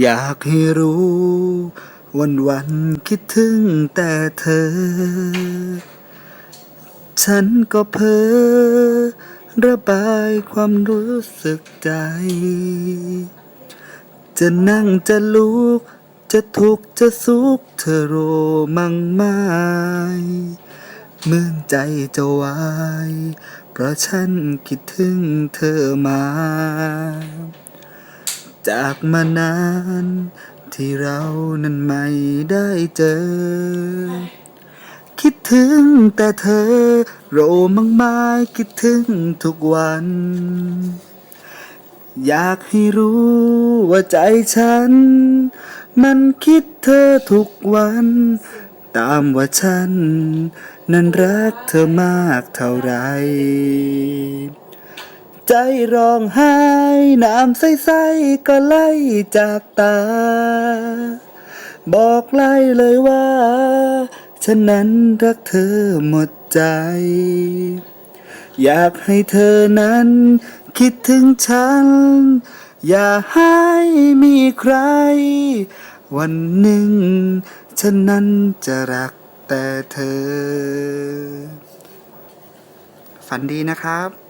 อยากให้รู้ วันวันๆคิดถึงแต่เธอ ฉันก็เพ้อระบายความรู้สึกใจ จะนั่งจะลุก จะทุกข์จะสุขเธอโรมั่งไม้เมื่อใจจะวาย เพราะฉันคิดถึงเธอมา จากมานาน ที่เรานั้นไม่ได้เจอ คิดถึงแต่เธอ โรมังไม้คิดถึงทุกวัน อยากให้รู้ว่าใจฉัน มันคิดเธอทุกวัน ตามว่าฉัน นั้นรักเธอมากเท่าไร ใจร้องไห้ น้ำใสๆก็ไหลจากตา บอกไล่เลยว่า ฉันนั้นรักเธอหมดใจ อยากให้เธอนั้น คิดถึงฉัน อย่าให้มีใคร วันหนึ่ง ฉันนั้นจะรักแต่เธอ ฝันดีนะครับ